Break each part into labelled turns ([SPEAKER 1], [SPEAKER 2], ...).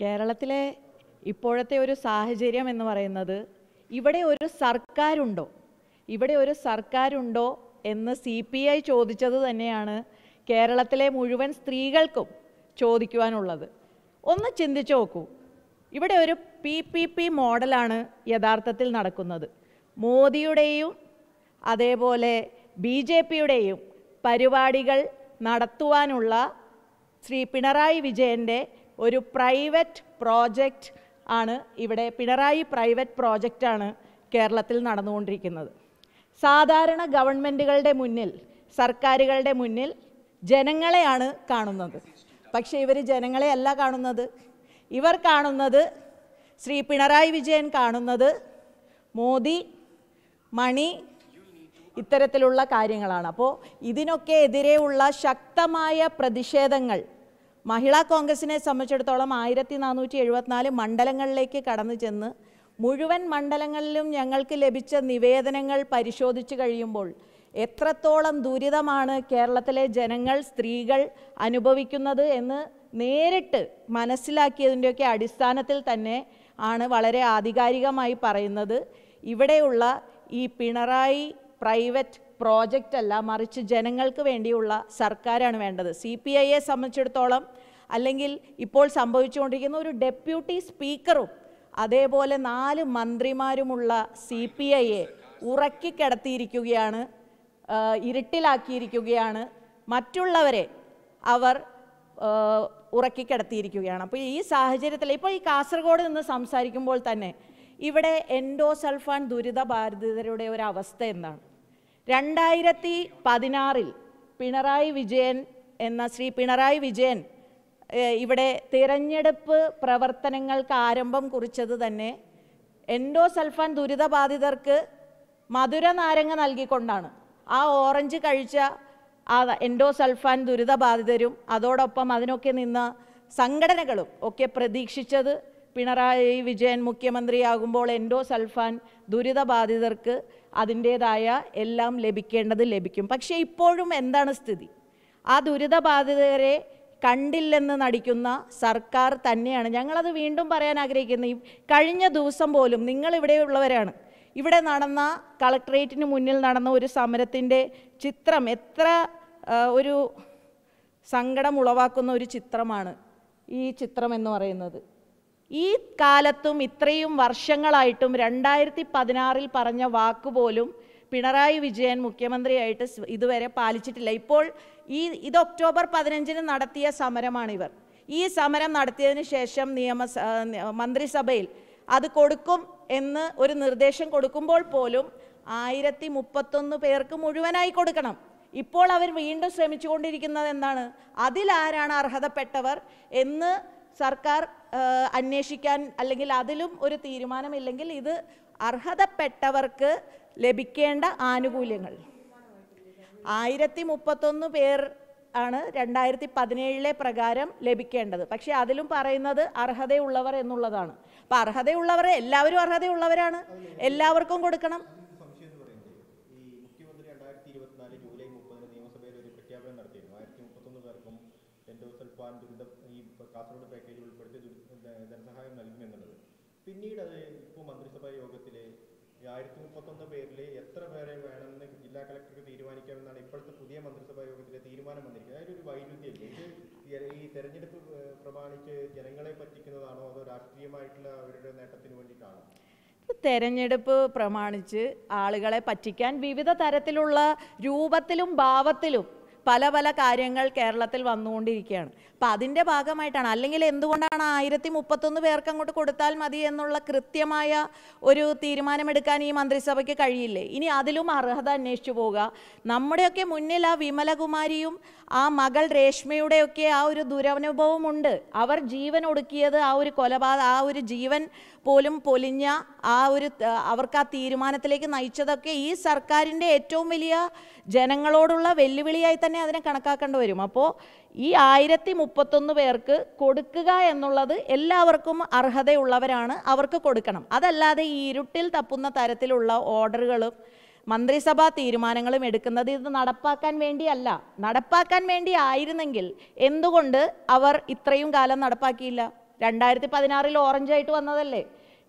[SPEAKER 1] കേരളത്തിലെ ഇപ്പോഴത്തെ ഒരു സാഹചര്യം എന്ന് പറയുന്നത് ഇവിടെ ഒരു സർക്കാരുണ്ടോ? ഇവിടെ ഒരു സർക്കാരുണ്ടോ എന്ന് സി പി ഐ ചോദിച്ചത് തന്നെയാണ് കേരളത്തിലെ മുഴുവൻ സ്ത്രീകൾക്കും ചോദിക്കുവാനുള്ളത്. ഒന്ന് ചിന്തിച്ചു നോക്കൂ. ഇവിടെ ഒരു പി പി പി മോഡലാണ് യഥാർത്ഥത്തിൽ നടക്കുന്നത്. മോദിയുടെയും അതേപോലെ ബി ജെ പിയുടെയും പരിപാടികൾ നടത്തുവാനുള്ള ശ്രീ പിണറായി വിജയന്റെ ഒരു പ്രൈവറ്റ് പ്രോജക്റ്റ് ആണ് ഇവിടെ പിണറായി പ്രൈവറ്റ് പ്രോജക്റ്റാണ് കേരളത്തിൽ നടന്നുകൊണ്ടിരിക്കുന്നത്. സാധാരണ ഗവൺമെന്റുകളുടെ മുന്നിൽ സർക്കാരുകളുടെ മുന്നിൽ ജനങ്ങളെയാണ് കാണുന്നത്. പക്ഷേ ഇവർ ജനങ്ങളെ അല്ല കാണുന്നത്. ഇവർ കാണുന്നത് ശ്രീ പിണറായി വിജയൻ കാണുന്നത് മോദി മണി ഇത്തരത്തിലുള്ള കാര്യങ്ങളാണ്. അപ്പോൾ ഇതിനൊക്കെ എതിരെയുള്ള ശക്തമായ പ്രതിഷേധങ്ങൾ മഹിളാ കോൺഗ്രസിനെ സംബന്ധിച്ചിടത്തോളം ആയിരത്തി നാനൂറ്റി എഴുപത്തിനാല് മണ്ഡലങ്ങളിലേക്ക് കടന്നു ചെന്ന് മുഴുവൻ മണ്ഡലങ്ങളിലും ഞങ്ങൾക്ക് ലഭിച്ച നിവേദനങ്ങൾ പരിശോധിച്ച് കഴിയുമ്പോൾ എത്രത്തോളം ദുരിതമാണ് കേരളത്തിലെ ജനങ്ങൾ സ്ത്രീകൾ അനുഭവിക്കുന്നത് എന്ന് നേരിട്ട് മനസ്സിലാക്കിയതിന്റെയൊക്കെ അടിസ്ഥാനത്തിൽ തന്നെ ആണ് വളരെ ആധികാരികമായി പറയുന്നത്. ഇവിടെയുള്ള ഈ പിണറായി പ്രൈവറ്റ് പ്രോജക്റ്റ് അല്ല മറിച്ച് ജനങ്ങൾക്ക് വേണ്ടിയുള്ള സർക്കാരാണ് വേണ്ടത്. സി പി ഐയെ സംബന്ധിച്ചിടത്തോളം അല്ലെങ്കിൽ ഇപ്പോൾ സംഭവിച്ചുകൊണ്ടിരിക്കുന്ന ഒരു ഡെപ്യൂട്ടി സ്പീക്കറും അതേപോലെ നാല് മന്ത്രിമാരുമുള്ള സി പി ഐയെ ഉറക്കിക്കിടത്തിയിരിക്കുകയാണ് ഇരുട്ടിലാക്കിയിരിക്കുകയാണ്. മറ്റുള്ളവരെ അവർ ഉറക്കി ഉറക്കിക്കിടത്തിയിരിക്കുകയാണ്. അപ്പോൾ ഈ സാഹചര്യത്തിൽ ഇപ്പോൾ ഈ കാസർഗോഡ് നിന്ന് സംസാരിക്കുമ്പോൾ തന്നെ ഇവിടെ എൻഡോസൾഫാൻ ദുരിതബാധിതരുടെ ഒരു അവസ്ഥ എന്താണ്? രണ്ടായിരത്തി പതിനാറിൽ പിണറായി വിജയൻ എന്ന ശ്രീ പിണറായി വിജയൻ ഇവിടെ തിരഞ്ഞെടുപ്പ് പ്രവർത്തനങ്ങൾക്ക് ആരംഭം കുറിച്ചത് തന്നെ എൻഡോസൾഫാൻ ദുരിതബാധിതർക്ക് മധുര നാരങ്ങ നൽകിക്കൊണ്ടാണ്. ആ ഓറഞ്ച് കഴിച്ച ആ എൻഡോസൾഫാൻ ദുരിതബാധിതരും അതോടൊപ്പം അതിനൊക്കെ നിന്ന സംഘടനകളും ഒക്കെ പ്രതീക്ഷിച്ചത് പിണറായി വിജയൻ മുഖ്യമന്ത്രിയാകുമ്പോൾ എൻഡോസൾഫാൻ ദുരിതബാധിതർക്ക് അതിന്റേതായ എല്ലാം ലഭിക്കേണ്ടത് ലഭിക്കും. പക്ഷേ ഇപ്പോഴും എന്താണ് സ്ഥിതി? ആ ദുരിതബാധിതരെ കണ്ടില്ലെന്ന് നടിക്കുന്ന സർക്കാർ തന്നെയാണ്. ഞങ്ങളത് വീണ്ടും പറയാൻ ആഗ്രഹിക്കുന്നത് ഈ കഴിഞ്ഞ ദിവസം പോലും നിങ്ങൾ ഇവിടെയുള്ളവരാണ് ഇവിടെ നടന്ന കളക്ട്രേറ്റിന് മുന്നിൽ നടന്ന ഒരു സമരത്തിന്റെ ചിത്രം എത്ര ഒരു സങ്കടം ഉളവാക്കുന്ന ഒരു ചിത്രമാണ് ഈ ചിത്രം എന്ന് പറയുന്നത്. ഈ കാലത്തും ഇത്രയും വർഷങ്ങളായിട്ടും രണ്ടായിരത്തി പതിനാറിൽ പറഞ്ഞ വാക്ക് പോലും പിണറായി വിജയൻ മുഖ്യമന്ത്രിയായിട്ട് ഇതുവരെ പാലിച്ചിട്ടില്ല. ഇപ്പോൾ ഈ ഇത് ഒക്ടോബർ പതിനഞ്ചിന് നടത്തിയ സമരമാണിവർ. ഈ സമരം നടത്തിയതിന് ശേഷം നിയമ മന്ത്രിസഭയിൽ അത് കൊടുക്കും എന്ന് ഒരു നിർദ്ദേശം കൊടുക്കുമ്പോൾ പോലും ആയിരത്തി മുപ്പത്തൊന്ന് പേർക്ക് മുഴുവനായി കൊടുക്കണം. ഇപ്പോൾ അവർ വീണ്ടും ശ്രമിച്ചുകൊണ്ടിരിക്കുന്നത് എന്താണ്? അതിലാരാണ് അർഹതപ്പെട്ടവർ എന്ന് സർക്കാർ അന്വേഷിക്കാൻ അല്ലെങ്കിൽ അതിലും ഒരു തീരുമാനമില്ലെങ്കിൽ ഇത് അർഹതപ്പെട്ടവർക്ക് ലഭിക്കേണ്ട ആനുകൂല്യങ്ങൾ. ആയിരത്തി മുപ്പത്തൊന്ന് പേർ ആണ് രണ്ടായിരത്തി പതിനേഴിലെ പ്രകാരം ലഭിക്കേണ്ടത്. പക്ഷേ അതിലും പറയുന്നത് അർഹതയുള്ളവർ എന്നുള്ളതാണ്. അപ്പം അർഹതയുള്ളവർ എല്ലാവരും അർഹതയുള്ളവരാണ്. എല്ലാവർക്കും കൊടുക്കണം.
[SPEAKER 2] സംശയം എന്ന് പറയുന്നത് ഈ മുഖ്യമന്ത്രി രണ്ടായിരത്തി ഇരുപത്തിനാല് ജൂലൈ മുപ്പതിന് നിയമസഭയിൽ ഒരു പ്രഖ്യാപനം നടത്തിയിരുന്നു ആയിരത്തി മുപ്പത്തൊന്ന് പേർക്കും എൻഡോസൾഫാൻ ദുരിത ഈ കാസർഗോഡ് പാക്കേജിൽ ഉൾപ്പെടുത്തി ദുരി- ധ- ധനസഹായം നൽകുമെന്നുള്ളത് പിന്നീട് അത് ഇപ്പോൾ മന്ത്രിസഭാ യോഗത്തിൽ ഈ ആയിരത്തി മുപ്പത്തൊന്ന് പേരിൽ എത്ര പേരെ വേണമെന്ന് ജില്ലാ കളക്ടർക്ക് തീരുമാനിക്കാമെന്നാണ് ഇപ്പോഴത്തെ പുതിയ മന്ത്രിസഭാ യോഗത്തിലെ തീരുമാനം വന്നിരിക്കുന്നത്. അതിലൊരു വൈരുദ്ധ്യമില്ല ഇത് ഈ- തെരഞ്ഞെടുപ്പ് പ്രമാണിച്ച് ജനങ്ങളെ പറ്റിക്കുന്നതാണോ അതോ രാഷ്ട്രീയമായിട്ടുള്ള അവരുടെ നേട്ടത്തിന് വേണ്ടിയിട്ടാണോ?
[SPEAKER 1] തെരഞ്ഞെടുപ്പ് പ്രമാണിച്ച് ആളുകളെ പറ്റിക്കാൻ വിവിധ തരത്തിലുള്ള രൂപത്തിലും ഭാവത്തിലും പല പല കാര്യങ്ങൾ കേരളത്തിൽ വന്നുകൊണ്ടിരിക്കുകയാണ്. അപ്പം അതിന്റെ ഭാഗമായിട്ടാണ്. അല്ലെങ്കിൽ എന്തുകൊണ്ടാണ് ആയിരത്തി മുപ്പത്തൊന്ന് പേർക്ക് അങ്ങോട്ട് കൊടുത്താൽ മതി എന്നുള്ള കൃത്യമായ ഒരു തീരുമാനമെടുക്കാൻ ഈ മന്ത്രിസഭയ്ക്ക് കഴിയില്ലേ? ഇനി അതിലും അർഹത അന്വേഷിച്ചു പോവുക. നമ്മുടെയൊക്കെ മുന്നിൽ ആ വിമലകുമാരിയും ആ മകൾ രേഷ്മയുടെയൊക്കെ ആ ഒരു ദുരനുഭവമുണ്ട്. അവർ ജീവൻ ഒടുക്കിയത് ആ ഒരു കൊലപാതക ആ ഒരു ജീവൻ പോലും പൊലിഞ്ഞ ആ ഒരു അവർക്ക് ആ തീരുമാനത്തിലേക്ക് നയിച്ചതൊക്കെ ഈ സർക്കാരിന്റെ ഏറ്റവും വലിയ ജനങ്ങളോടുള്ള വെല്ലുവിളിയായി തന്നെ അതിനെ കണക്കാക്കേണ്ടി വരും. അപ്പോൾ ഈ ആയിരത്തി മുപ്പത്തൊന്ന് പേർക്ക് കൊടുക്കുക എന്നുള്ളത് എല്ലാവർക്കും അർഹതയുള്ളവരാണ് അവർക്ക് കൊടുക്കണം. അതല്ലാതെ ഈ ഇരുട്ടിൽ തപ്പുന്ന തരത്തിലുള്ള ഓർഡറുകളും മന്ത്രിസഭാ തീരുമാനങ്ങളും എടുക്കുന്നത് ഇത് നടപ്പാക്കാൻ വേണ്ടിയല്ല. നടപ്പാക്കാൻ വേണ്ടി ആയിരുന്നെങ്കിൽ എന്തുകൊണ്ട് അവർ ഇത്രയും കാലം നടപ്പാക്കിയില്ല? രണ്ടായിരത്തി പതിനാറിൽ ഓറഞ്ചായിട്ട് വന്നതല്ലേ?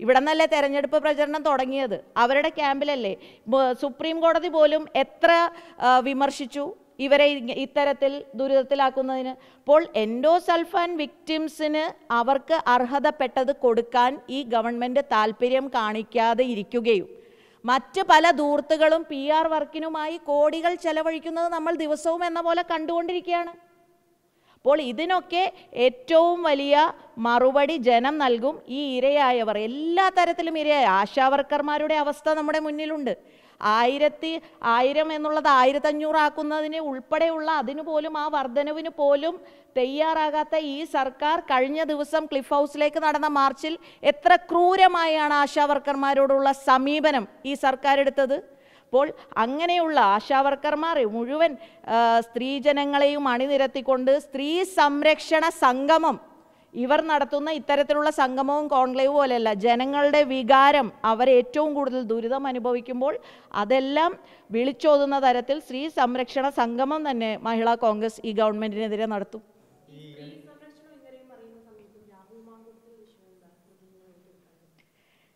[SPEAKER 1] ഇവിടെ നിന്നല്ലേ തെരഞ്ഞെടുപ്പ് പ്രചരണം തുടങ്ങിയത്? അവരുടെ ക്യാമ്പിലല്ലേ? സുപ്രീം കോടതി പോലും എത്ര വിമർശിച്ചു ഇവരെ ഇത്തരത്തിൽ ദുരിതത്തിലാക്കുന്നതിന്? അപ്പോൾ എൻഡോസൾഫാൻ വിക്ടിംസിന് അവർക്ക് അർഹതപ്പെട്ടത് കൊടുക്കാൻ ഈ ഗവൺമെന്റ് താല്പര്യം കാണിക്കാതെ ഇരിക്കുകയും. മറ്റ് പല ധൂർത്തുകളും പി ആർ വർക്കിനുമായി കോടികൾ ചെലവഴിക്കുന്നത് നമ്മൾ ദിവസവും എന്ന പോലെ കണ്ടുകൊണ്ടിരിക്കുകയാണ്. അപ്പോൾ ഇതിനൊക്കെ ഏറ്റവും വലിയ മറുപടി ജനം നൽകും ഈ ഇരയായവർ. എല്ലാ തരത്തിലും ഇരയായ. ആശാവർക്കർമാരുടെ അവസ്ഥ നമ്മുടെ മുന്നിലുണ്ട്. ആയിരത്തി ആയിരം എന്നുള്ളത് ആയിരത്തഞ്ഞൂറാക്കുന്നതിന് ഉൾപ്പെടെയുള്ള അതിനു പോലും ആ വർധനവിന് പോലും തയ്യാറാകാത്ത ഈ സർക്കാർ കഴിഞ്ഞ ദിവസം ക്ലിഫ് ഹൗസിലേക്ക് നടന്ന മാർച്ചിൽ എത്ര ക്രൂരമായാണ് ആശാവർക്കർമാരോടുള്ള സമീപനം ഈ സർക്കാർ എടുത്തത്? അപ്പോൾ അങ്ങനെയുള്ള ആശാവർക്കർമാർ മുഴുവൻ സ്ത്രീജനങ്ങളെയും അണിനിരത്തിക്കൊണ്ട് സ്ത്രീ സംരക്ഷണ സംഗമം. ഇവർ നടത്തുന്ന ഇത്തരത്തിലുള്ള സംഗമവും കോൺക്ലേവും പോലെയല്ല. ജനങ്ങളുടെ വികാരം അവരേറ്റവും കൂടുതൽ ദുരിതം അനുഭവിക്കുമ്പോൾ അതെല്ലാം വിളിച്ചോതുന്ന തരത്തിൽ സ്ത്രീ സംരക്ഷണ സംഗമം തന്നെ മഹിളാ കോൺഗ്രസ് ഈ ഗവൺമെന്റിനെതിരെ നടത്തും.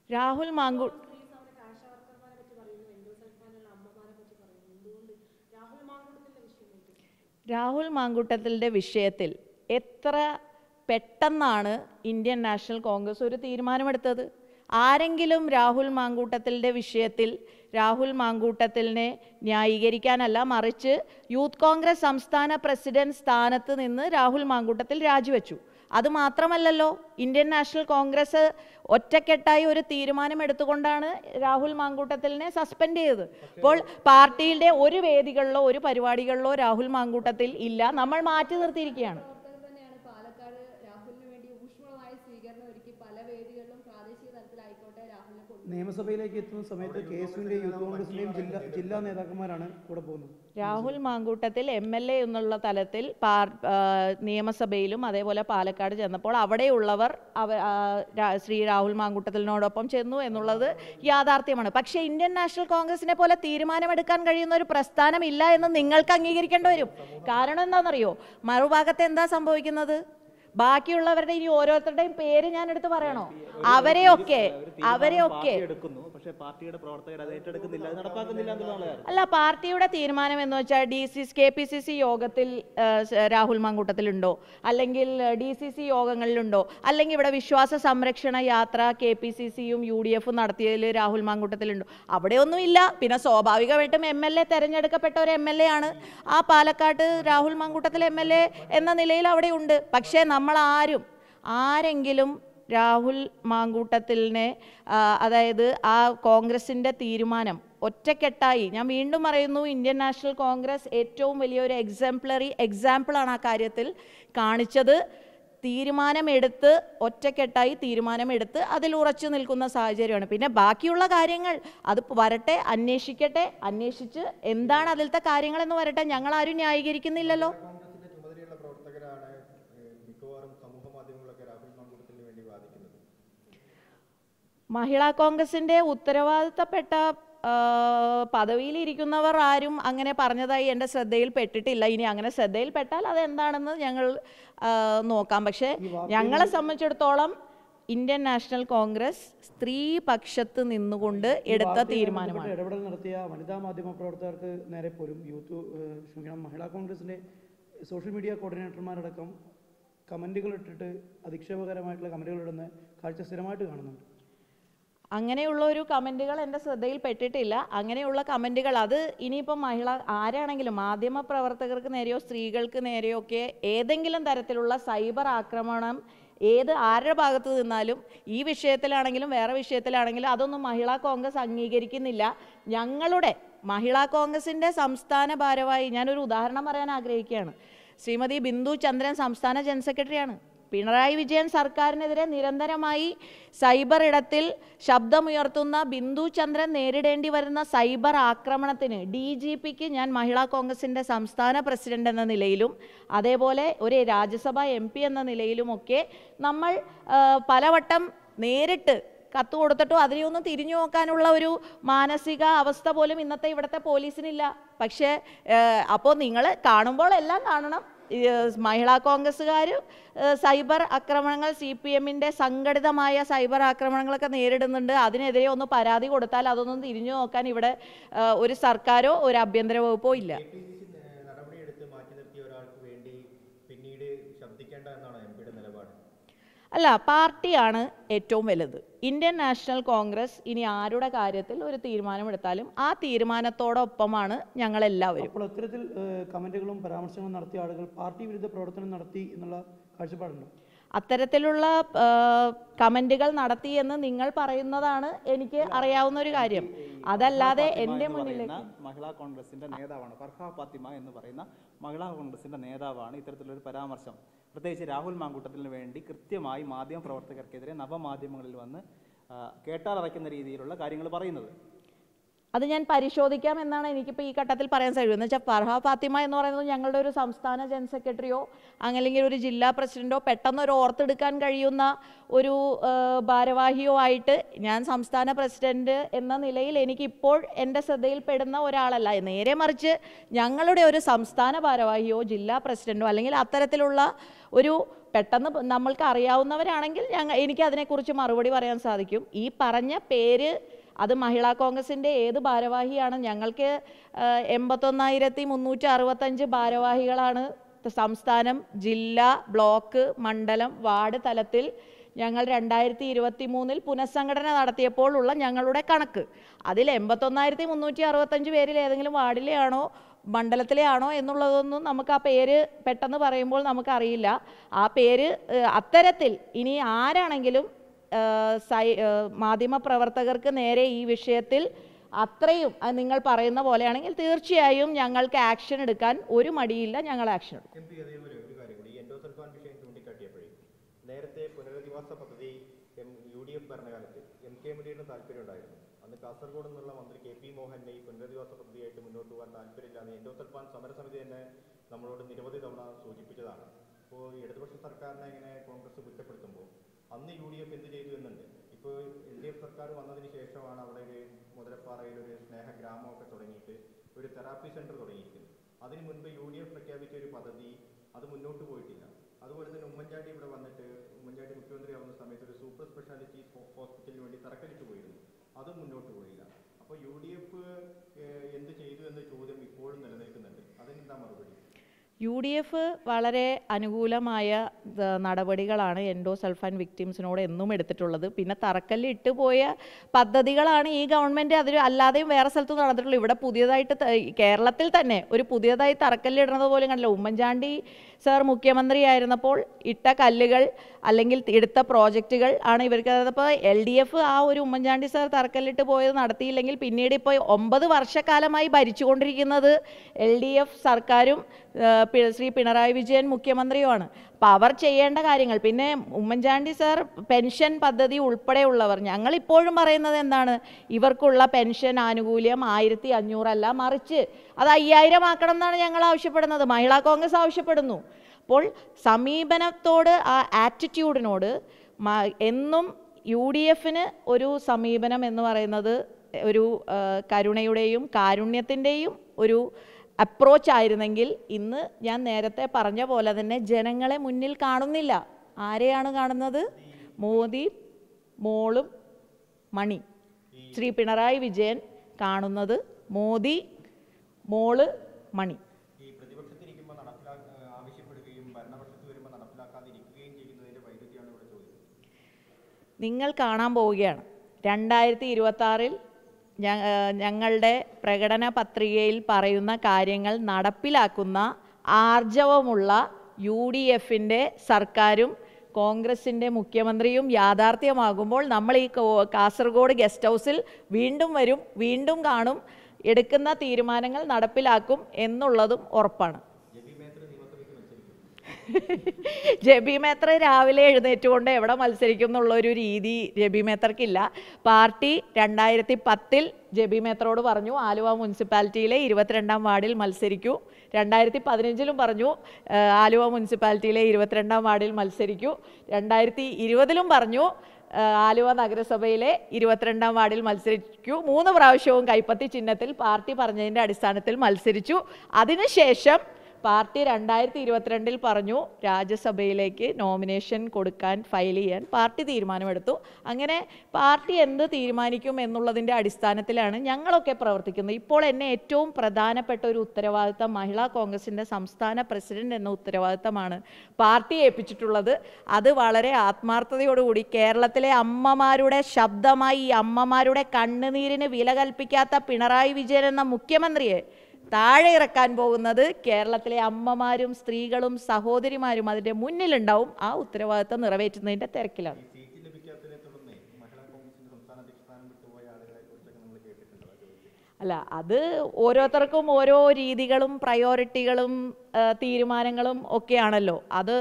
[SPEAKER 1] രാഹുൽ മാങ്കു രാഹുൽ മാങ്കൂട്ടത്തിന്റെ വിഷയത്തിൽ എത്ര പെട്ടെന്നാണ് ഇന്ത്യൻ നാഷണൽ കോൺഗ്രസ് ഒരു തീരുമാനമെടുത്തത്? ആരെങ്കിലും രാഹുൽ മാങ്കൂട്ടത്തിന്റെ വിഷയത്തിൽ രാഹുൽ മാങ്കൂട്ടത്തിനെ ന്യായീകരിക്കാനല്ല മറിച്ച് യൂത്ത് കോൺഗ്രസ് സംസ്ഥാന പ്രസിഡന്റ് സ്ഥാനത്ത് നിന്ന് രാഹുൽ മാങ്കൂട്ടത്തിൽ രാജിവെച്ചു. അത് മാത്രമല്ലല്ലോ ഇന്ത്യൻ നാഷണൽ കോൺഗ്രസ് ഒറ്റക്കെട്ടായി ഒരു തീരുമാനം എടുത്തുകൊണ്ടാണ് രാഹുൽ മാങ്കൂട്ടത്തിലിനെ സസ്പെൻഡ് ചെയ്തത്. അപ്പോൾ പാർട്ടിയുടെ ഒരു വേദികളിലോ ഒരു പരിപാടികളിലോ രാഹുൽ മാങ്കൂട്ടത്തിൽ ഇല്ല. നമ്മൾ മാറ്റി നിർത്തിയിരിക്കുകയാണ്.
[SPEAKER 3] നിയമസഭയിലേക്ക് എത്തുന്ന സമയത്ത് കെ യൂത്ത് ജില്ലാ ജില്ലാ നേതാക്കന്മാരാണ് കൂടെ പോകുന്നത്.
[SPEAKER 1] Rahul Mankoottathil M L A എന്നുള്ള തലത്തിൽ പാർ നിയമസഭയിലും അതേപോലെ പാലക്കാട് ചെന്നപ്പോൾ അവിടെയുള്ളവർ അവ ശ്രീ രാഹുൽ മാങ്കൂട്ടത്തിനോടൊപ്പം ചെന്നു എന്നുള്ളത് യാഥാർത്ഥ്യമാണ്. പക്ഷേ ഇന്ത്യൻ നാഷണൽ കോൺഗ്രസിനെ പോലെ തീരുമാനമെടുക്കാൻ കഴിയുന്ന ഒരു പ്രസ്ഥാനം ഇല്ല എന്ന് നിങ്ങൾക്ക് അംഗീകരിക്കേണ്ടി വരും. കാരണം എന്താണെന്നറിയോ? മറുഭാഗത്ത് എന്താ സംഭവിക്കുന്നത്? ബാക്കിയുള്ളവരുടെ ഇനി ഓരോരുത്തരുടെയും പേര് ഞാൻ എടുത്ത് പറയണോ അവരെയൊക്കെ അവരെയൊക്കെ. അല്ല പാർട്ടിയുടെ തീരുമാനം എന്ന് വെച്ചാൽ D C K P C C യോഗത്തിൽ രാഹുൽ മാങ്കൂട്ടത്തിലുണ്ടോ? അല്ലെങ്കിൽ ഡി സി സി യോഗങ്ങളിലുണ്ടോ? അല്ലെങ്കിൽ ഇവിടെ വിശ്വാസ സംരക്ഷണ യാത്ര കെ പി സി സിയും യു ഡി എഫും നടത്തിയതിൽ രാഹുൽ മാങ്കൂട്ടത്തിലുണ്ടോ? അവിടെയൊന്നും ഇല്ല പിന്നെ സ്വാഭാവികമായിട്ടും എം എൽ എ തെരഞ്ഞെടുക്കപ്പെട്ട ഒരു എം എൽ എ ആണ്. ആ പാലക്കാട്ട് Rahul Mankoottathil M L A എന്ന നിലയിൽ അവിടെ ഉണ്ട് പക്ഷേ നമ്മൾ ആരും ആരെങ്കിലും രാഹുൽ മാങ്കൂട്ടത്തിലിനെ അതായത് ആ കോൺഗ്രസിന്റെ തീരുമാനം ഒറ്റക്കെട്ടായി. ഞാൻ വീണ്ടും പറയുന്നു ഇന്ത്യൻ നാഷണൽ കോൺഗ്രസ് ഏറ്റവും വലിയൊരു എക്സാംപ്ലറി എക്സാമ്പിളാണ് ആ കാര്യത്തിൽ കാണിച്ചത്. തീരുമാനമെടുത്ത് ഒറ്റക്കെട്ടായി തീരുമാനമെടുത്ത് അതിൽ ഉറച്ചു നിൽക്കുന്ന സാഹചര്യമാണ്. പിന്നെ ബാക്കിയുള്ള കാര്യങ്ങൾ അത് വരട്ടെ അന്വേഷിക്കട്ടെ അന്വേഷിച്ച് എന്താണ് അതിലത്തെ കാര്യങ്ങളെന്ന് വരട്ടെ ഞങ്ങൾ ആരും ന്യായീകരിക്കുന്നില്ലല്ലോ. മഹിളാ കോൺഗ്രസിന്റെ ഉത്തരവാദിത്തപ്പെട്ട പദവിയിലിരിക്കുന്നവർ ആരും അങ്ങനെ പറഞ്ഞതായി എന്റെ ശ്രദ്ധയിൽ പെട്ടിട്ടില്ല ഇനി അങ്ങനെ ശ്രദ്ധയിൽപ്പെട്ടാൽ അതെന്താണെന്ന് ഞങ്ങൾ നോക്കാം. പക്ഷേ ഞങ്ങളെ സംബന്ധിച്ചിടത്തോളം ഇന്ത്യൻ നാഷണൽ കോൺഗ്രസ് സ്ത്രീ പക്ഷത്ത് നിന്നുകൊണ്ട് എടുത്ത തീരുമാനമാണ്.
[SPEAKER 3] ഇടപെടൽ നടത്തിയ വനിതാ മാധ്യമ പ്രവർത്തകർക്ക് നേരെ പോലും യൂത്ത് ക്ഷമിക്കണം മഹിളാ കോൺഗ്രസിന്റെ സോഷ്യൽ മീഡിയ കോർഡിനേറ്റർമാരടക്കം കമന്റുകൾ ഇട്ടിട്ട് അധിക്ഷേപകരമായിട്ടുള്ള കമന്റുകൾ ഇടുന്ന കാഴ്ച സ്ഥിരമായിട്ട് കാണുന്നുണ്ട്.
[SPEAKER 1] അങ്ങനെയുള്ള ഒരു കമന്റുകൾ എന്റെ ശ്രദ്ധയിൽപ്പെട്ടിട്ടില്ല അങ്ങനെയുള്ള കമന്റുകൾ അത് ഇനിയിപ്പം മഹിള ആരാണെങ്കിലും മാധ്യമ പ്രവർത്തകർക്ക് നേരെയോ സ്ത്രീകൾക്ക് നേരെയോ ഒക്കെ ഏതെങ്കിലും തരത്തിലുള്ള സൈബർ ആക്രമണം ഏത് ആരുടെ ഭാഗത്ത് നിന്നാലും ഈ വിഷയത്തിലാണെങ്കിലും വേറെ വിഷയത്തിലാണെങ്കിലും അതൊന്നും മഹിളാ കോൺഗ്രസ് അംഗീകരിക്കുന്നില്ല. ഞങ്ങളുടെ മഹിളാ കോൺഗ്രസിന്റെ സംസ്ഥാന ഭാരവാഹി ഞാനൊരു ഉദാഹരണം പറയാൻ ആഗ്രഹിക്കുകയാണ്. ശ്രീമതി ബിന്ദു ചന്ദ്രൻ സംസ്ഥാന ജനറൽ സെക്രട്ടറിയാണ്. പിണറായി വിജയൻ സർക്കാരിനെതിരെ നിരന്തരമായി സൈബർ ഇടത്തിൽ ശബ്ദമുയർത്തുന്ന ബിന്ദു ചന്ദ്രൻ നേരിടേണ്ടി വരുന്ന സൈബർ ആക്രമണത്തിന് ഡി ജി പിക്ക് ഞാൻ മഹിളാ കോൺഗ്രസിന്റെ സംസ്ഥാന പ്രസിഡന്റ് എന്ന നിലയിലും അതേപോലെ ഒരു രാജ്യസഭാ എം പി എന്ന നിലയിലുമൊക്കെ നമ്മൾ പലവട്ടം നേരിട്ട് കത്ത് കൊടുത്തിട്ടോ അതിനെയൊന്നും തിരിഞ്ഞു നോക്കാനുള്ള ഒരു മാനസിക അവസ്ഥ പോലും ഇന്നത്തെ ഇവിടുത്തെ പോലീസിനില്ല. പക്ഷേ അപ്പോൾ നിങ്ങൾ കാണുമ്പോൾ എല്ലാം കാണണം. മഹിളാ കോൺഗ്രസ്സുകാർ സൈബർ ആക്രമണങ്ങൾ സി പി എമ്മിന്റെ സംഘടിതമായ സൈബർ ആക്രമണങ്ങളൊക്കെ നേരിടുന്നുണ്ട്. അതിനെതിരെ ഒന്ന് പരാതി കൊടുത്താൽ അതൊന്നും തിരിഞ്ഞു നോക്കാൻ ഇവിടെ ഒരു സർക്കാരോ ഒരു ആഭ്യന്തര വകുപ്പോ ഇല്ല
[SPEAKER 2] കെ പി സി സി നടപടിയെടുത്ത് മാറ്റി നിർത്തിയ ഒരാൾക്ക് വേണ്ടി പിന്നീട് ശബ്ദിക്കേണ്ട എന്നാണ് എം പിയുടെ നിലപാട്
[SPEAKER 1] അല്ല പാർട്ടിയാണ് ഏറ്റവും വലുത്. ഇന്ത്യൻ നാഷണൽ കോൺഗ്രസ് ഇനി ആരുടെ കാര്യത്തിൽ ഒരു തീരുമാനമെടുത്താലും ആ തീരുമാനത്തോടൊപ്പമാണ് ഞങ്ങളെല്ലാവരും.
[SPEAKER 3] അപ്പോൾ ഇത്തരത്തിൽ കമന്റുകളും പരാമർശങ്ങളും നടത്തിയ ആളുകൾ പാർട്ടി വിരുദ്ധ പ്രവർത്തനം നടത്തി എന്നുള്ള കാഴ്ചപ്പാടുണ്ടോ?
[SPEAKER 1] അത്തരത്തിലുള്ള കമന്റുകൾ നടത്തി എന്ന് നിങ്ങൾ പറയുന്നതാണ് എനിക്ക് അറിയാവുന്ന ഒരു കാര്യം. അതല്ലാതെ എന്റെ
[SPEAKER 4] എന്റെ
[SPEAKER 1] മുന്നിലേക്ക്
[SPEAKER 4] മഹിളാ കോൺഗ്രസിന്റെ നേതാവാണ്. ഫർഹ ഫാത്തിമ എന്ന് പറയുന്ന മഹിളാ കോൺഗ്രസിന്റെ നേതാവാണ് ഇത്തരത്തിലൊരു പരാമർശം. പ്രത്യേകിച്ച് രാഹുൽ മാങ്കൂട്ടത്തിന് വേണ്ടി കൃത്യമായി മാധ്യമ പ്രവർത്തകർക്കെതിരെ നവമാധ്യമങ്ങളിൽ വന്ന് കേട്ടാലറയ്ക്കുന്ന രീതിയിലുള്ള കാര്യങ്ങൾ പറയുന്നത്.
[SPEAKER 1] അത് ഞാൻ പരിശോധിക്കാം എന്നാണ് എനിക്കിപ്പോൾ ഈ ഘട്ടത്തിൽ പറയാൻ സാധിക്കുന്നത്. എന്ന് വെച്ചാൽ ഫർഹ ഫാത്തിമ എന്ന് പറയുന്നത് ഞങ്ങളുടെ ഒരു സംസ്ഥാന ജനറൽ സെക്രട്ടറിയോ അല്ലെങ്കിൽ ഒരു ജില്ലാ പ്രസിഡന്റോ പെട്ടെന്ന് ഒരു ഓർത്തെടുക്കാൻ കഴിയുന്ന ഒരു ഭാരവാഹിയോ ആയിട്ട് ഞാൻ സംസ്ഥാന പ്രസിഡന്റ് എന്ന നിലയിൽ എനിക്കിപ്പോൾ എന്റെ ശ്രദ്ധയിൽപ്പെടുന്ന ഒരാളല്ല. നേരെ മറിച്ച് ഞങ്ങളുടെ ഒരു സംസ്ഥാന ഭാരവാഹിയോ ജില്ലാ പ്രസിഡന്റോ അല്ലെങ്കിൽ അത്തരത്തിലുള്ള ഒരു പെട്ടെന്ന് നമ്മൾക്ക് അറിയാവുന്നവരാണെങ്കിൽ ഞങ്ങൾ എനിക്ക് അതിനെക്കുറിച്ച് മറുപടി പറയാൻ സാധിക്കും. ഈ പറഞ്ഞ പേര് അത് മഹിളാ കോൺഗ്രസിന്റെ ഏത് ഭാരവാഹിയാണ്? ഞങ്ങൾക്ക് എൺപത്തൊന്നായിരത്തി മുന്നൂറ്റി അറുപത്തഞ്ച് ഭാരവാഹികളാണ്. സംസ്ഥാനം ജില്ല ബ്ലോക്ക് മണ്ഡലം വാർഡ് തലത്തിൽ ഞങ്ങൾ രണ്ടായിരത്തി ഇരുപത്തി മൂന്നിൽ പുനഃസംഘടന നടത്തിയപ്പോൾ ഉള്ള ഞങ്ങളുടെ കണക്ക്. അതിൽ എൺപത്തൊന്നായിരത്തി മുന്നൂറ്റി അറുപത്തഞ്ച് പേരിൽ ഏതെങ്കിലും വാർഡിലെ ആണോ മണ്ഡലത്തിലെ ആണോ എന്നുള്ളതൊന്നും നമുക്ക് ആ പേര് പെട്ടെന്ന് പറയുമ്പോൾ നമുക്കറിയില്ല. ആ പേര് അത്തരത്തിൽ ഇനി ആരാണെങ്കിലും സൈ മാധ്യമപ്രവർത്തകർക്ക് നേരെ ഈ വിഷയത്തിൽ അത്രയും നിങ്ങൾ പറയുന്ന പോലെയാണെങ്കിൽ തീർച്ചയായും ഞങ്ങൾക്ക് ആക്ഷൻ എടുക്കാൻ ഒരു മടിയില്ല. ഞങ്ങൾ ആക്ഷൻ എടുക്കും
[SPEAKER 2] എം പി അതേപോലെ ഒരു കാര്യം കൂടി ഈ എൻഡോസൾഫാൻ വിഷയം ചൂണ്ടിക്കാട്ടിയപ്പോഴേ നേരത്തെ പുനരധിവാസ പദ്ധതി എം യു ഡി എഫ് ഭരണകാലത്ത് എം കെ മുനീറിന് താല്പര്യം ഉണ്ടായിരുന്നു. അന്ന് കാസർഗോഡ് നിന്നുള്ള മന്ത്രി കെ പി മോഹന്റെ ഈ പുനരധിവാസ പദ്ധതിയായിട്ട് മുന്നോട്ട് പോകാൻ താല്പര്യമില്ലാന്ന് എൻഡോസൾഫാൻ സമരസമിതി തന്നെ നമ്മളോട് നിരവധി തവണ സൂചിപ്പിച്ചതാണ്. ഇപ്പോൾ ഇടതുപക്ഷ സർക്കാരിനെ ഇങ്ങനെ കോൺഗ്രസ് കുറ്റപ്പെടുത്തുമ്പോൾ അന്ന് യു ഡി എഫ് എന്ത് ചെയ്തു എന്നുണ്ട്? ഇപ്പോൾ എൽ ഡി എഫ് സർക്കാർ വന്നതിന് ശേഷമാണ് അവിടെ ഒരു മുതലപ്പാറയിൽ ഒരു സ്നേഹ ഗ്രാമമൊക്കെ തുടങ്ങിയിട്ട് ഒരു തെറാപ്പി സെന്റർ തുടങ്ങിയിരിക്കുന്നത്. അതിന് മുൻപ് യു ഡി എഫ് പ്രഖ്യാപിച്ച ഒരു പദ്ധതി അത് മുന്നോട്ട് പോയിട്ടില്ല. അതുപോലെ തന്നെ ഉമ്മൻചാണ്ടി ഇവിടെ വന്നിട്ട് ഉമ്മൻചാണ്ടി മുഖ്യമന്ത്രി ആവുന്ന സമയത്ത് ഒരു സൂപ്പർ സ്പെഷ്യാലിറ്റി ഹോസ്പിറ്റലിന് വേണ്ടി തറക്കല്ലിട്ട് പോയിരുന്നു. അതും മുന്നോട്ട് പോയില്ല. അപ്പോൾ യു ഡി എഫ് എന്ത് ചെയ്തു എന്ന ചോദ്യം ഇപ്പോഴും നിലനിൽക്കുന്നുണ്ട്. അതിനെന്താ മറുപടി?
[SPEAKER 1] യു ഡി എഫ് വളരെ അനുകൂലമായ നടപടികളാണ് നടപടികളാണ് എൻഡോസൾഫാൻ വിക്ടിംസിനോട് എന്നും എടുത്തിട്ടുള്ളത്. പിന്നെ തറക്കല്ല് ഇട്ടുപോയ പദ്ധതികളാണ് ഈ ഗവൺമെന്റ് അതിൽ അല്ലാതെയും വേറെ സ്ഥലത്ത് നടന്നിട്ടുള്ളൂ ഇവിടെ പുതിയതായിട്ട് കേരളത്തിൽ തന്നെ ഒരു പുതിയതായി തറക്കല്ലിടുന്നത് പോലും കണ്ടില്ല. ഉമ്മൻചാണ്ടി സാർ മുഖ്യമന്ത്രിയായിരുന്നപ്പോൾ ഇട്ട കല്ലുകൾ അല്ലെങ്കിൽ എടുത്ത പ്രോജക്റ്റുകൾ ആണ് ഇവർക്ക്. അപ്പോൾ എൽ ഡി എഫ് ആ ഒരു ഉമ്മൻചാണ്ടി സാർ തറക്കല്ലിട്ട് പോയത് നടത്തിയില്ലെങ്കിൽ പിന്നീട് ഇപ്പോൾ ഒമ്പത് വർഷക്കാലമായി ഭരിച്ചുകൊണ്ടിരിക്കുന്നത് എൽ ഡി എഫ് സർക്കാരും ശ്രീ പിണറായി വിജയൻ മുഖ്യമന്ത്രിയുമാണ്. അപ്പോൾ അവർ ചെയ്യേണ്ട കാര്യങ്ങൾ. പിന്നെ ഉമ്മൻചാണ്ടി സർ പെൻഷൻ പദ്ധതി ഉൾപ്പെടെയുള്ളവർ ഞങ്ങൾ ഇപ്പോഴും പറയുന്നത് എന്താണ്? ഇവർക്കുള്ള പെൻഷൻ ആനുകൂല്യം ആയിരത്തി അഞ്ഞൂറല്ല മറിച്ച് അത് അയ്യായിരം ആക്കണം എന്നാണ് ഞങ്ങൾ ആവശ്യപ്പെടുന്നത്. മഹിളാ കോൺഗ്രസ് ആവശ്യപ്പെടുന്നു. അപ്പോൾ സമീപനത്തോട് ആ ആറ്റിറ്റ്യൂഡിനോട് എന്നും യു ഡി എഫിന് ഒരു സമീപനം എന്ന് പറയുന്നത് ഒരു കരുണയുടെയും കാരുണ്യത്തിന്റെയും ഒരു അപ്രോച്ച് ആയിരുന്നെങ്കിൽ ഇന്ന് ഞാൻ നേരത്തെ പറഞ്ഞ പോലെ തന്നെ ജനങ്ങളെ മുന്നിൽ കാണുന്നില്ല. ആരെയാണ് കാണുന്നത്? മോദി മോളും മണി. ശ്രീ പിണറായി വിജയൻ കാണുന്നത് മോദി മോൾ മണി. നിങ്ങൾ കാണാൻ പോവുകയാണ്. രണ്ടായിരത്തി ഇരുപത്തി ആറിൽ ഞങ്ങളുടെ പ്രകടന പത്രികയിൽ പറയുന്ന കാര്യങ്ങൾ നടപ്പിലാക്കുന്ന ആർജവമുള്ള യു ഡി എഫിന്റെ സർക്കാരും കോൺഗ്രസിന്റെ മുഖ്യമന്ത്രിയും യാഥാർത്ഥ്യമാകുമ്പോൾ നമ്മൾ ഈ കാസർഗോഡ് ഗസ്റ്റ് ഹൗസിൽ വീണ്ടും വരും വീണ്ടും കാണും എടുക്കുന്ന തീരുമാനങ്ങൾ നടപ്പിലാക്കും എന്നുള്ളതും ഉറപ്പാണ്. ജബി മേത്ര രാവിലെ എഴുന്നേറ്റുകൊണ്ട് എവിടെ മത്സരിക്കും എന്നുള്ളൊരു രീതി ജബി മേത്രക്കില്ല. പാർട്ടി രണ്ടായിരത്തി പത്തിൽ ജബി മേത്രയോട് പറഞ്ഞു ആലുവ മുനിസിപ്പാലിറ്റിയിലെ ഇരുപത്തിരണ്ടാം വാർഡിൽ മത്സരിക്കൂ. രണ്ടായിരത്തി പതിനഞ്ചിലും പറഞ്ഞു ആലുവ മുനിസിപ്പാലിറ്റിയിലെ ഇരുപത്തിരണ്ടാം വാർഡിൽ മത്സരിക്കൂ. രണ്ടായിരത്തി ഇരുപതിലും പറഞ്ഞു ആലുവ നഗരസഭയിലെ ഇരുപത്തിരണ്ടാം വാർഡിൽ മത്സരിക്കൂ. മൂന്ന് പ്രാവശ്യവും കൈപ്പത്തി ചിഹ്നത്തിൽ പാർട്ടി പറഞ്ഞതിന്റെ അടിസ്ഥാനത്തിൽ മത്സരിച്ചു. അതിനുശേഷം പാർട്ടി രണ്ടായിരത്തി ഇരുപത്തിരണ്ടിൽ പറഞ്ഞു രാജ്യസഭയിലേക്ക് നോമിനേഷൻ കൊടുക്കാൻ ഫയൽ ചെയ്യാൻ പാർട്ടി തീരുമാനമെടുത്തു. അങ്ങനെ പാർട്ടി എന്ത് തീരുമാനിക്കും എന്നുള്ളതിന്റെ അടിസ്ഥാനത്തിലാണ് ഞങ്ങളൊക്കെ പ്രവർത്തിക്കുന്നത്. ഇപ്പോൾ എന്നെ ഏറ്റവും പ്രധാനപ്പെട്ട ഒരു ഉത്തരവാദിത്തം മഹിളാ കോൺഗ്രസിന്റെ സംസ്ഥാന പ്രസിഡന്റ് എന്ന ഉത്തരവാദിത്തമാണ് പാർട്ടി ഏൽപ്പിച്ചിട്ടുള്ളത്. അത് വളരെ ആത്മാർത്ഥതയോടുകൂടി കേരളത്തിലെ അമ്മമാരുടെ ശബ്ദമായി അമ്മമാരുടെ കണ്ണുനീരിന് വില കൽപ്പിക്കാത്ത പിണറായി വിജയൻ എന്ന മുഖ്യമന്ത്രിയെ താഴെ ഇറക്കാൻ പോകുന്നത് കേരളത്തിലെ അമ്മമാരും സ്ത്രീകളും സഹോദരിമാരും അതിന്റെ മുന്നിലുണ്ടാവും. ആ ഉത്തരവാദിത്തം നിറവേറ്റുന്നതിന്റെ തിരക്കിലാണ്. അല്ല അത് ഓരോരുത്തർക്കും ഓരോ രീതികളും പ്രയോറിറ്റികളും തീരുമാനങ്ങളും ഒക്കെയാണല്ലോ. അത്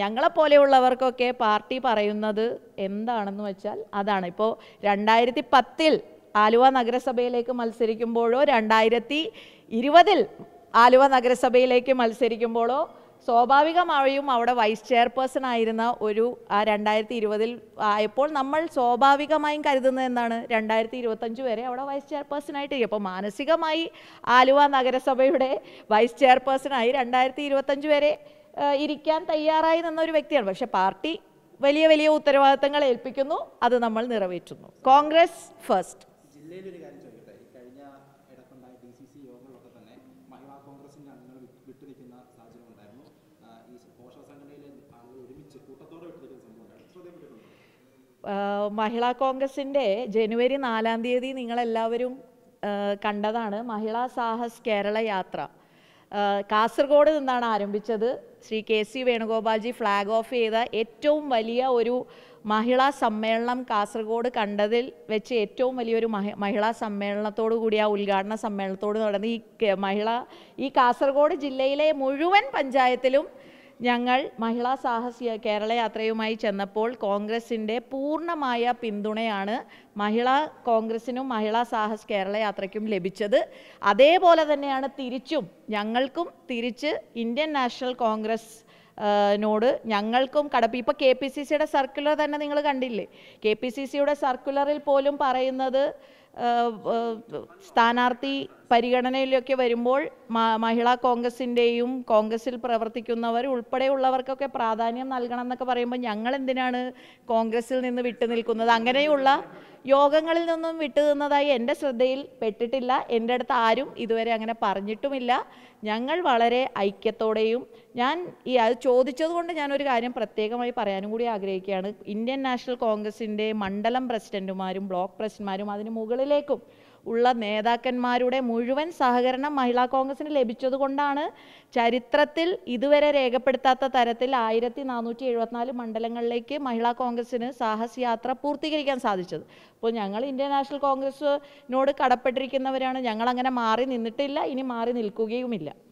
[SPEAKER 1] ഞങ്ങളെപ്പോലെയുള്ളവർക്കൊക്കെ പാർട്ടി പറയുന്നത് എന്താണെന്ന് വെച്ചാൽ അതാണ്. ഇപ്പോൾ രണ്ടായിരത്തി പത്തിൽ ആലുവ നഗരസഭയിലേക്ക് മത്സരിക്കുമ്പോഴോ രണ്ടായിരത്തി ഇരുപതിൽ ആലുവ നഗരസഭയിലേക്ക് മത്സരിക്കുമ്പോഴോ സ്വാഭാവികമായും അവിടെ വൈസ് ചെയർപേഴ്സൺ ആയിരുന്ന ഒരു ആ രണ്ടായിരത്തി ഇരുപതിൽ ആയപ്പോൾ നമ്മൾ സ്വാഭാവികമായും കരുതുന്നത് എന്താണ്? രണ്ടായിരത്തി ഇരുപത്തഞ്ച് വരെ അവിടെ വൈസ് ഇരിക്കും അപ്പോൾ മാനസികമായി ആലുവ നഗരസഭയുടെ വൈസ് ചെയർപേഴ്സണായി രണ്ടായിരത്തി ഇരുപത്തഞ്ച് വരെ ഇരിക്കാൻ തയ്യാറായി നിന്ന ഒരു വ്യക്തിയാണ്. പക്ഷെ പാർട്ടി വലിയ വലിയ ഉത്തരവാദിത്തങ്ങൾ ഏൽപ്പിക്കുന്നു. അത് നമ്മൾ നിറവേറ്റുന്നു. കോൺഗ്രസ് ഫസ്റ്റ്.
[SPEAKER 4] ജില്ലയിലൊരു കാര്യം ചോദിക്കട്ടെ? ഈ കഴിഞ്ഞ ഇടക്കുണ്ടായ ഡി സി സി യോഗങ്ങളിലൊക്കെ തന്നെ മഹിളാ കോൺഗ്രസിന്റെ അംഗങ്ങൾ വിട്ട് വിട്ടുനിൽക്കുന്ന സാഹചര്യം ഉണ്ടായിരുന്നു. ഈ പോഷക സംഘടനയിലെ ആളുകൾ ഒരുമിച്ച് കൂട്ടത്തോടെ വിട്ടുനിൽക്കുന്ന സംഭവം ഉണ്ടായിരുന്നു. ശ്രദ്ധപ്പെട്ടിട്ടുണ്ട്
[SPEAKER 1] ആ, മഹിളാ കോൺഗ്രസിന്റെ ജനുവരി നാലാം തീയതി നിങ്ങളെല്ലാവരും കണ്ടതാണ് മഹിളാ സാഹസ് കേരള യാത്ര. കാസർഗോഡ് നിന്നാണ് ആരംഭിച്ചത്. ശ്രീ കെ സി വേണുഗോപാൽജി ഫ്ലാഗ് ഓഫ് ചെയ്ത ഏറ്റവും വലിയ ഒരു മഹിളാ സമ്മേളനം കാസർഗോഡ് കണ്ടതിൽ വെച്ച് ഏറ്റവും വലിയൊരു മഹി മഹിളാ സമ്മേളനത്തോടു കൂടി ആ ഉദ്ഘാടന സമ്മേളനത്തോട് നടന്ന് ഈ മഹിള ഈ കാസർഗോഡ് ജില്ലയിലെ മുഴുവൻ പഞ്ചായത്തിലും ഞങ്ങൾ മഹിളാ സാഹസിക കേരള യാത്രയുമായി ചെന്നപ്പോൾ കോൺഗ്രസിന്റെ പൂർണമായ പിന്തുണയാണ് മഹിളാ കോൺഗ്രസിനും മഹിളാ സാഹസ് കേരള യാത്രയ്ക്കും ലഭിച്ചത്. അതേപോലെ തന്നെയാണ് തിരിച്ചും ഞങ്ങൾക്കും തിരിച്ച് ഇന്ത്യൻ നാഷണൽ കോൺഗ്രസ് നോട് ഞങ്ങൾക്കും കടപ്പ്. ഇപ്പോൾ കെ പി സി സിയുടെ സർക്കുലർ തന്നെ നിങ്ങൾ കണ്ടില്ലേ? കെ പി സി സിയുടെ സർക്കുലറിൽ പോലും പറയുന്നത് സ്ഥാനാർത്ഥി പരിഗണനയിലൊക്കെ വരുമ്പോൾ മഹിളാ കോൺഗ്രസിന്റെയും കോൺഗ്രസിൽ പ്രവർത്തിക്കുന്നവർ ഉൾപ്പെടെയുള്ളവർക്കൊക്കെ പ്രാധാന്യം നൽകണം എന്നൊക്കെ പറയുമ്പോൾ ഞങ്ങൾ എന്തിനാണ് കോൺഗ്രസിൽ നിന്ന് വിട്ടുനിൽക്കുന്നത് അങ്ങനെയുള്ള യോഗങ്ങളിൽ നിന്നും വിട്ടു നിന്നതായി എന്റെ ശ്രദ്ധയിൽ പെട്ടിട്ടില്ല. എന്റെ അടുത്ത് ആരും ഇതുവരെ അങ്ങനെ പറഞ്ഞിട്ടുമില്ല. ഞങ്ങൾ വളരെ ഐക്യത്തോടെയും ഞാൻ ഈ അത് ചോദിച്ചതുകൊണ്ട് ഞാനൊരു കാര്യം പ്രത്യേകമായി പറയാനും കൂടി ആഗ്രഹിക്കുകയാണ്. ഇന്ത്യൻ നാഷണൽ കോൺഗ്രസിന്റെ മണ്ഡലം പ്രസിഡന്റുമാരും ബ്ലോക്ക് പ്രസിഡന്റുമാരും അതിന് മുകളിലേക്കും ഉള്ള നേതാക്കന്മാരുടെ മുഴുവൻ സഹകരണം മഹിളാ കോൺഗ്രസിന് ലഭിച്ചതുകൊണ്ടാണ് ചരിത്രത്തിൽ ഇതുവരെ രേഖപ്പെടുത്താത്ത തരത്തിൽ ആയിരത്തി നാനൂറ്റി എഴുപത്തിനാല് മണ്ഡലങ്ങളിലേക്ക് മഹിളാ കോൺഗ്രസിന് സാഹസയാത്ര പൂർത്തീകരിക്കാൻ സാധിച്ചത്. അപ്പോൾ ഞങ്ങൾ ഇന്ത്യൻ നാഷണൽ കോൺഗ്രസിനോട് കടപ്പെട്ടിരിക്കുന്നവരാണ്. ഞങ്ങൾ അങ്ങനെ മാറി നിന്നിട്ടില്ല. ഇനി മാറി നിൽക്കുകയുമില്ല.